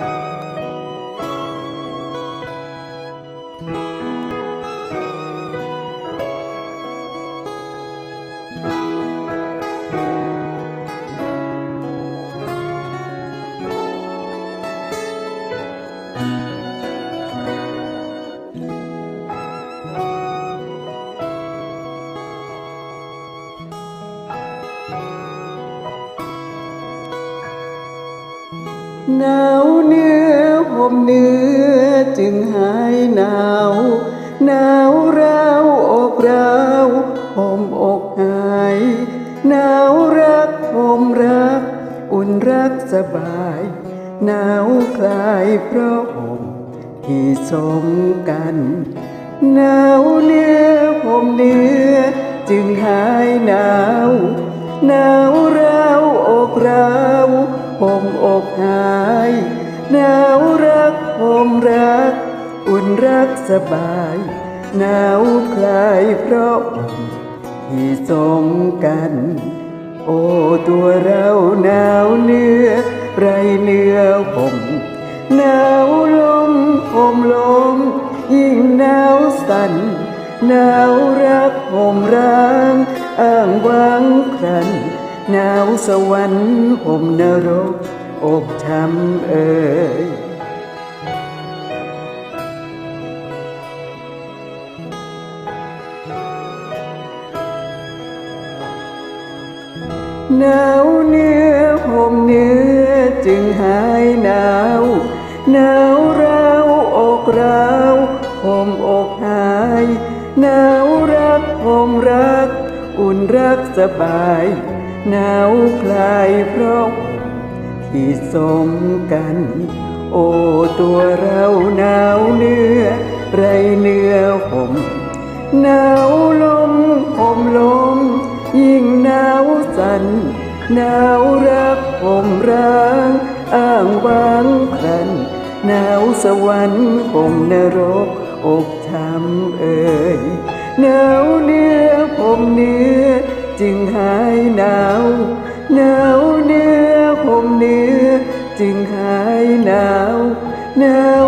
thank you. หนาวเนื้อห่มเนื้อจึงหายหนาว หนาวร้าวอกร้าวห่มอกหาย หนาวรักห่มรัก อุ่นรักสบาย หนาวคลายเพราะห่มที่สมกัน หนาวเนื้อห่มเนื้อจึงหายหนาว หนาวร้าวอกร้าว ห่มอกหายหนาวรักห่มรัก อุ่นรักสบายหนาวคลายเพราะที่สมกัน โอ้ตัวเราหนาวเนื้อไรเนื้อห่มหนาวลมห่มลมยิ่งหนาวสั่นหนาวรักห่มร้างอ้างวางครัน หนาวสวรรค์ห่มนรกอกช้ำเอ่ยหนาวเนื้อห่มเนื้อจึงหายหนาวหนาวราวอกราวห่มอกหายหนาวรักห่มรัก อุ่นรักสบาย หนาวคลายเพราะห่มที่สมกัน โอ้ตัวเราหนาวเนื้อ ไรเนื้อห่มหนาวลมห่มลม ยิ่งหนาวสัน่นหนาวรักห่มร้างอ้างวางครันหนาวสวรรค์ห่มนรกอกช้ำเอ่ยหนาวเนื้อห่มเนื้อจึง มเนื้อจึงหายหนาวหนาว